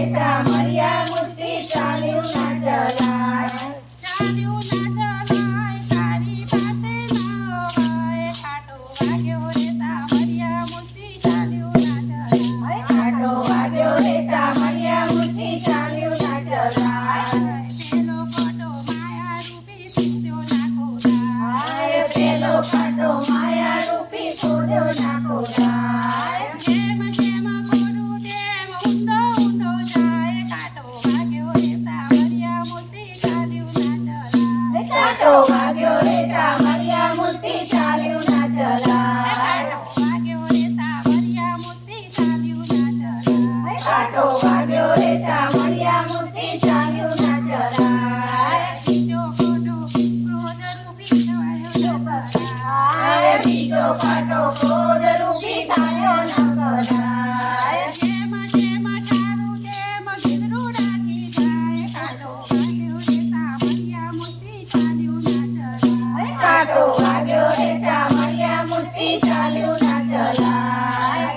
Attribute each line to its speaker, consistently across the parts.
Speaker 1: બેટા મર્યા મૂર્તિ ચાલ્યું ના ચલાય
Speaker 2: ચાલ્યું ના ચલાય
Speaker 1: તારી પાસે ના હોય કાટો
Speaker 2: વાગ્યો
Speaker 1: રેતા મર્યા મૂર્તિ ચાલ્યું ના ચલાય કાટો cuatro.
Speaker 2: કાંટો વાગ્યો
Speaker 1: રેતા મરિયા મૂર્તિ ચાલ્યું ના ચલાય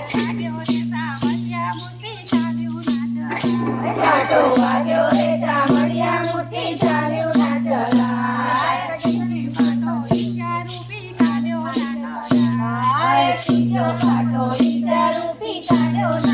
Speaker 1: કાંટો વાગ્યો રેતા મરિયા મૂર્તિ ચાલ્યું ના ચલાય
Speaker 2: કાંટો રૂપી
Speaker 1: કાઢ્યો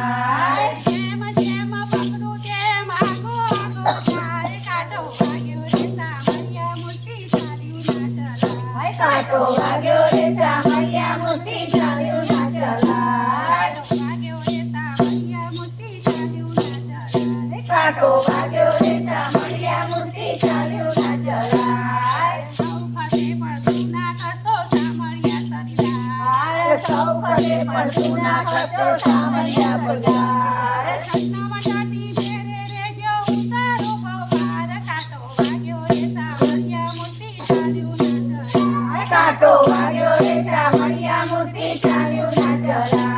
Speaker 2: સૌ કરે પણ સુના કરતો
Speaker 1: સામર્યા બધા Hospital, una llorada.